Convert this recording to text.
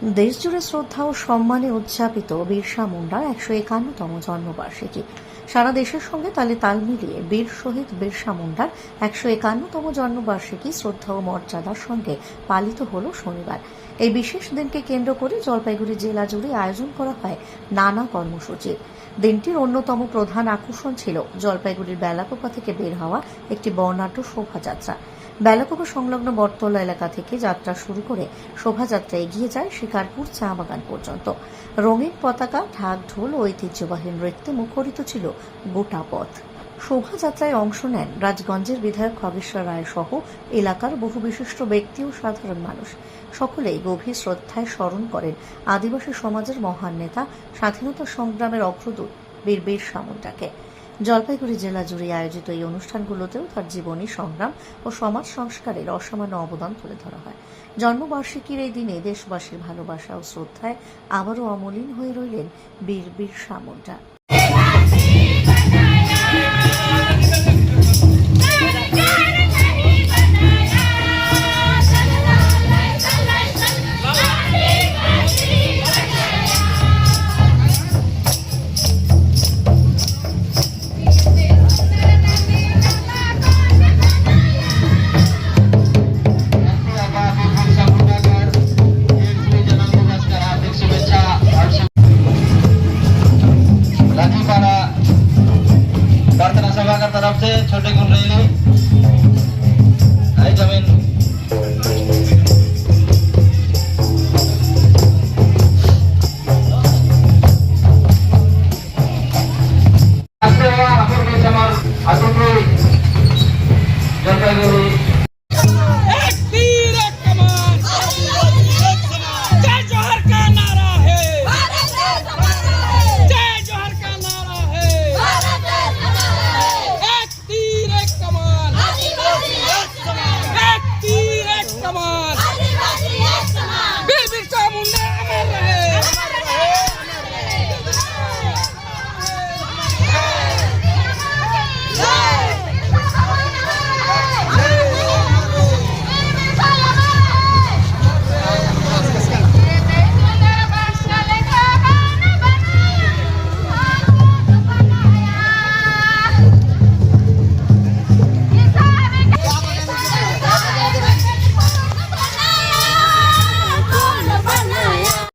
দেশজুড়ে শ্রদ্ধা ও সম্মানে উদযাপিত বিরসা মুন্ডার একশো একান্নতম জন্মবার্ষিকী। সারা দেশের সঙ্গে তালে তাল মিলিয়ে বীর শহীদ বিরসা মুন্ডার একশো একান্নতম জন্মবার্ষিকী শ্রদ্ধা ও মর্যাদার সঙ্গে পালিত হল শনিবার। এই বিশেষ দিনকে কেন্দ্র করে জলপাইগুড়ি জেলা জুড়ে আয়োজন করা হয় নানা কর্মসূচির দিনটির অন্যতম প্রধান আকর্ষণ ছিল জলপাইগুড়ির বেলাপোকা থেকে বের হওয়া একটি বর্ণাঢ্য শোভাযাত্রা। বেলাকোপা সংলগ্ন বটতলা এলাকা থেকে যাত্রা শুরু করে শোভাযাত্রা এগিয়ে যায় শিকারপুর চা বাগান পর্যন্ত। রঙিন পতাকা, ঢাক ঢোল ঐতিহ্যবাহী নৃত্যে মুখরিত ছিল গোটা পথ। শোভাযাত্রায় অংশ নেন রাজগঞ্জের বিধায়ক খগেশ্বর রায় সহ এলাকার বহু বিশিষ্ট ব্যক্তি ও সাধারণ মানুষ। সকলেই গভীর শ্রদ্ধায় স্মরণ করেন আদিবাসী সমাজের মহান নেতা স্বাধীনতা সংগ্রামের অগ্রদূত বীর বীরসা মুন্ডাকে জলপাইগুড়ি জেলা জুড়ে আয়োজিত এই অনুষ্ঠানগুলোতেও তার জীবনী, সংগ্রাম ও সমাজ সংস্কারের অসামান্য অবদান তুলে ধরা হয়। জন্মবার্ষিকীর এই দিনে দেশবাসীর ভালোবাসা ও শ্রদ্ধায় আবারও অমলিন হয়ে রইলেন বীর বীর মুন্ডা হচ্ছে ছোট গুন্ডাইলি আইটামিন